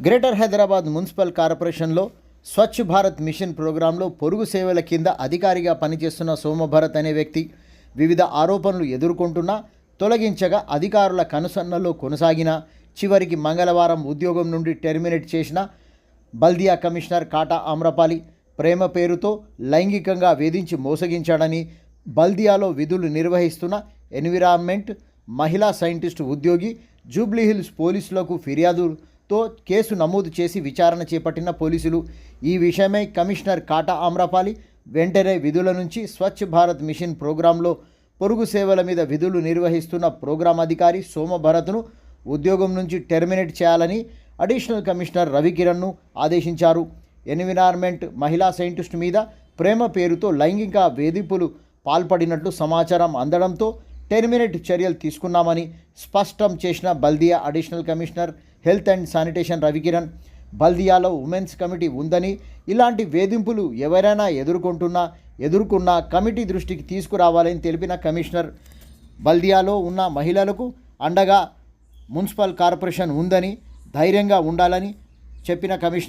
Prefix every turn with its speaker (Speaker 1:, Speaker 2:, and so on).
Speaker 1: Greater Hyderabad municipal కార్పొరేషన్లో Swachh Bharat machine ప్రోగ్రాంలో పొరుగు సేవల కింద అధికారిగా పనిచేస్తున్న సోమభరత్ అనే వ్యక్తి వివిధ ఆరోపణలు ఎదుర్కొంటున్నా తొలగించగా అధికారుల కనుసన్నలో కొనసాగిన చివరికి మంగళవారం ఉద్యోగం నుండి టెర్మినేట్ చేసిన బల్దియా కమిషనర్ కాటా ఆమ్రపాలి ప్రేమ పేరుతో లైంగికంగా వేధించి మోసగించాడని బల్దియాలో విధులు నిర్వహిస్తున్న ఎన్విరాన్మెంట్ మహిళా సైంటిస్టు ఉద్యోగి జూబ్లీహిల్స్ పోలీసులకు తో కేసు నమోదు చేసి విచారణ చేపట్టిన పోలీసులు. ఈ విషయమై కమిషనర్ కాటా ఆమ్రపాలి వెంటనే విధుల నుంచి స్వచ్ఛ భారత్ మిషన్ ప్రోగ్రాంలో పొరుగు సేవల మీద విధులు నిర్వహిస్తున్న ప్రోగ్రాం అధికారి సోమభరత్ను ఉద్యోగం నుంచి టెర్మినేట్ చేయాలని అడిషనల్ కమిషనర్ రవికిరణ్ను ఆదేశించారు. ఎన్విరాన్మెంట్ మహిళా సైంటిస్ట్ మీద ప్రేమ పేరుతో లైంగిక వేధింపులు పాల్పడినట్లు సమాచారం అందడంతో టెర్మినేట్ చర్యలు తీసుకున్నామని స్పష్టం చేసిన బల్దియా additional commissioner health and sanitation Ravikiran. బల్దియాలో women's committee ఉందని ఇలాంటి వేధింపులు ఎవరైనా ఎదుర్కొంటున్నా ఎదుర్కొన్నా కమిటీ దృష్టికి తీసుకురావాలని తెలిపిన కమిషనర్. బల్దియాలో ఉన్న మహిళలకు అండగా మున్సిపల్ కార్పొరేషన్ ఉందని ధైర్యంగా ఉండాలని చెప్పిన కమిషనర్.